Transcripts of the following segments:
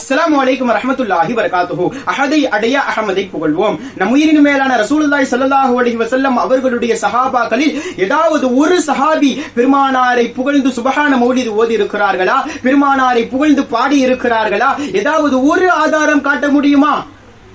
அஸ்லாம் வலைக்கும் ரஹமத்துல்லாஹி வரகாத்துஹு அஹதை அடைய அஹமதை புகழ்வோம். நம் உயிரின் மேலான ரசூலுல்லாஹி ஸல்லல்லாஹு அலைஹி வஸல்லம் அவர்களுடைய சஹாபாக்களில் ஏதாவது ஒரு சஹாபி பெருமானாரை புகழ்ந்து சுபஹான மௌலிது ஓதி இருக்கிறார்களா பெருமானாரை புகழ்ந்து பாடி இருக்கிறார்களா ஏதாவது ஒரு ஆதாரம் காட்ட முடியுமா?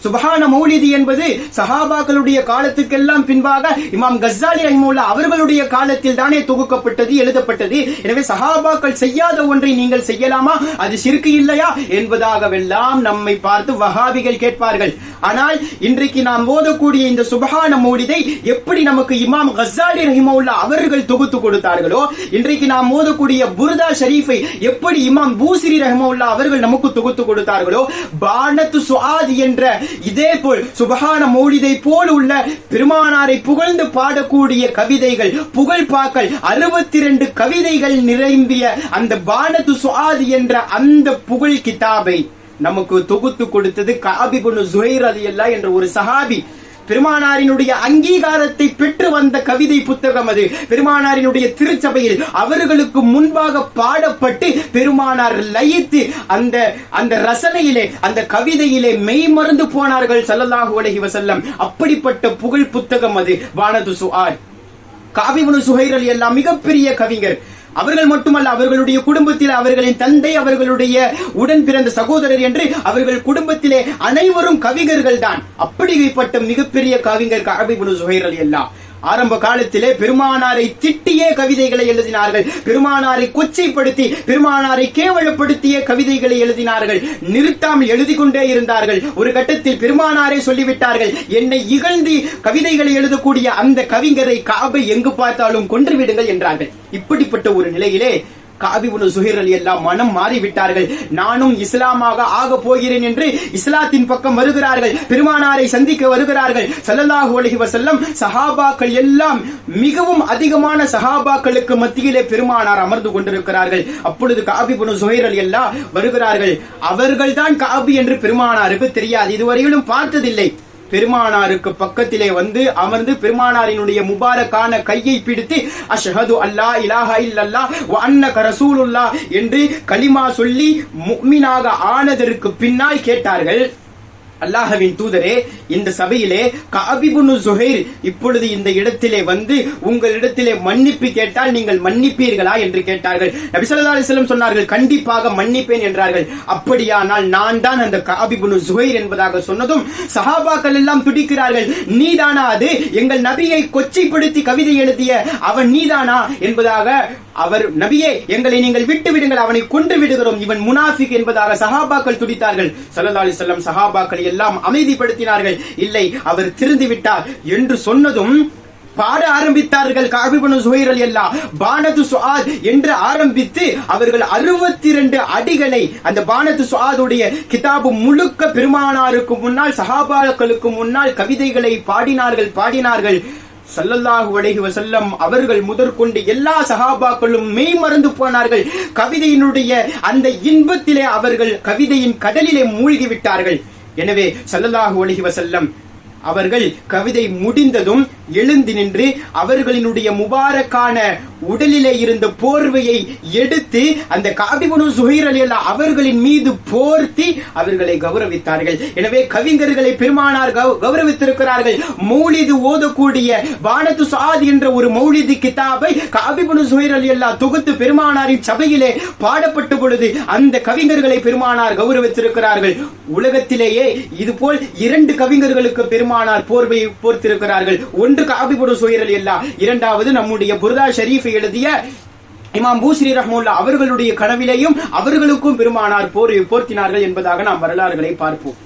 சுபஹான மௌலிதி என்பது சஹாபாக்களுடைய காலத்துக்கெல்லாம் பின்பாக இமாம் கஸ்ஸாலி ரஹிமுல்லா அவர்களுடைய காலத்தில் தானே தொகுக்கப்பட்டது எழுதப்பட்டது. எனவே சஹாபாக்கள் செய்யாத ஒன்றை நீங்கள் செய்யலாமா? அது சிறுக்கு இல்லையா? என்பதாகவெல்லாம் நம்மை பார்த்து வஹாபிகள் கேட்பார்கள். ஆனால் இன்றைக்கு நாம் ஓதக்கூடிய இந்த சுபஹான மௌலிதை எப்படி நமக்கு இமாம் கஸ்ஸாலி ரஹிமுல்லா அவர்கள் தொகுத்து கொடுத்தார்களோ இன்றைக்கு நாம் ஓதக்கூடிய புர்தா ஷரீஃபை எப்படி இமாம் பூசிரி ரஹிமுல்லா அவர்கள் நமக்கு தொகுத்து கொடுத்தார்களோ பானத்து சுஆத் என்ற இதே போல் சுபகான மௌலிதை போல் உள்ள பெருமானாரை புகழ்ந்து பாடக்கூடிய கவிதைகள் புகழ் பாக்கள் அறுபத்தி ரெண்டு கவிதைகள் நிறைந்திய அந்த பானது சுவாதி என்ற அந்த புகழ் கிதாபை நமக்கு தொகுத்து கொடுத்தது காபிபுனு ஜுஹைர் அலி என்ற ஒரு சஹாபி. பெருமானாரினுடைய அங்கீகாரத்தை பெற்று வந்த கவிதை புத்தகம் அது. பெருமானாரினுடைய திருச்சபையில் அவர்களுக்கு முன்பாக பாடப்பட்டு பெருமானார் லயித்து அந்த அந்த ரசனையிலே அந்த கவிதையிலே மெய்மறந்து போனார்கள் ஸல்லல்லாஹு அலைஹி வசல்லம் அப்படிப்பட்ட புகழ் புத்தகம் அது. வானது சுஆர். காபிபுனு சுஹைர் அலி எல்லாம் மிகப்பெரிய கவிஞர். அவர்கள் மட்டுமல்ல அவர்களுடைய குடும்பத்தில் அவர்களின் தந்தை அவர்களுடைய உடன் பிறந்த சகோதரர் என்று அவர்கள் குடும்பத்திலே அனைவரும் கவிஞர்கள் தான் அப்படிப்பட்ட மிகப்பெரிய கவிஞர் காபிபுனு சுஹைர் அலி எல்லாம் ஆரம்ப காலத்திலே பெருமானாரை திட்டியே கவிதைகளை எழுதினார்கள். பெருமானாரை கொச்சைப்படுத்தி பெருமானாரை கேவலப்படுத்திய கவிதைகளை எழுதினார்கள். நிறுத்தாமல் எழுதி கொண்டே இருந்தார்கள். ஒரு கட்டத்தில் பெருமானாரே சொல்லிவிட்டார்கள் என்னை இகழ்ந்து கவிதைகளை எழுதக்கூடிய அந்த கவிஞரை காபை எங்கு பார்த்தாலும் கொன்றுவிடுங்கள் என்றார்கள். இப்படிப்பட்ட ஒரு நிலையிலே காபிபுனு சுஹைர் அலி எல்லாம் மனம் மாறிவிட்டார்கள். நானும் இஸ்லாமாக ஆக போகிறேன் என்று இஸ்லாத்தின் பக்கம் வருகிறார்கள். பெருமானாரை சந்திக்க வருகிறார்கள். சல்லல்லாஹு அலஹி வசல்லம் சஹாபாக்கள் எல்லாம் மிகவும் அதிகமான சஹாபாக்களுக்கு மத்தியிலே பெருமானார் அமர்ந்து கொண்டிருக்கிறார்கள். அப்பொழுது காபிபுனு சுஹைர் அலி எல்லாம் வருகிறார்கள். அவர்கள்தான் காபி என்று பெருமானாருக்கு தெரியாது. இதுவரையிலும் பார்த்ததில்லை. பெருமானாருக்கு பக்கத்திலே வந்து அமர்ந்து பெருமானாரினுடைய முபாரக்கான கையை பிடித்து அஷஹது அல்லா இலாஹா இல்லல்லா வ அன்னக ரசூலுல்லா என்று கலிமா சொல்லி முக்மினாக ஆனதற்கு பின்னால் கேட்டார்கள். அல்லாஹவின் தூதரே இந்த சபையிலே காபிபுனு சுஹைர் இப்பொழுது இந்த இடத்திலே வந்து உங்களிடத்திலே மன்னிப்பு கேட்டால் நீங்கள் மன்னிப்பீர்களா என்று கேட்டார்கள். நபிசல்லா அலிஸ்லம் சொன்னார்கள் கண்டிப்பாக மன்னிப்பேன் என்றார்கள். அப்படியானால் நான் தான் அந்த காபிபுனு சுஹைர் என்பதாக சொன்னதும் சஹாபாக்கள் எல்லாம் துடிக்கிறார்கள் நீதானா அது? எங்கள் நபியை கொச்சைப்படுத்தி கவிதை எழுதிய அவன் நீதானா? என்பதாக அவர் நபியே எங்களை நீங்கள் விட்டு விடுங்கள் அவனை கொன்று விடுகிறோம் இவன் முனாஃபிக் என்பதாக சஹாபாக்கள் துடித்தார்கள். சல்லா அலைஹி சஹாபாக்கள் எல்லாம் அமைதிப்படுத்தினார்கள். இல்லை அவர் திருந்து விட்டார் என்று சொன்னதும் பாட ஆரம்பித்தார்கள் காபிபனு சுகைரல் எல்லாம் பானது சுவாத் என்று ஆரம்பித்து அவர்கள் அறுபத்தி ரெண்டு அடிகளை அந்த பானது சுவாதுடைய கிதாபு முழுக்க பெருமானாருக்கு முன்னால் சஹாபாக்களுக்கு முன்னால் கவிதைகளை பாடினார்கள் பாடினார்கள். சல்லல்லாஹு அலைஹி வசல்லம் அவர்கள் முதற்கொண்டு எல்லா சகாபாக்களும் மெய் மறந்து போனார்கள். கவிதையினுடைய அந்த இன்பத்திலே அவர்கள் கவிதையின் கடலிலே மூழ்கி விட்டார்கள் எனவே சல்லல்லாஹு அலைஹி செல்லம் அவர்கள் கவிதை முடிந்ததும் எழுந்து நின்று அவர்களினுடைய முபாரக்கான உடலிலே இருந்த போர்வையை எடுத்து அந்த காபிபுனு சுஹீர் அலி அல்லா அவர்களின் மீது போர்த்தி அவர்களை கௌரவித்தார்கள். எனவே கவிஞர்களை பெருமானார் கௌரவித்திருக்கிறார்கள். மௌலிது ஓதக்கூடிய பானத்து சாத் என்ற ஒரு மௌலிது கிதாபை காபிபனு சுஹீர் அலி அல்லா தொகுத்து பெருமானாரின் சபையிலே பாடப்பட்ட பொழுது அந்த கவிஞர்களை பெருமானார் கௌரவித்திருக்கிறார்கள். உலகத்திலேயே இதுபோல் இரண்டு கவிஞர்களுக்கு பெருமானார் போர்வையை போர்த்திருக்கிறார்கள். ஒன்று காபிபனு சுஹீர் அலி அல்லா இரண்டாவது நம்முடைய புர்தா ஷரீஃபை எழுதிய இமாம் பூஸ்ரீ ரஹ்முல்லா அவர்களுடைய கனவிலையும் அவர்களுக்கும் பெருமானார் போர் போர்த்தினார்கள் என்பதாக நாம் வரலாறுகளை பார்ப்போம்.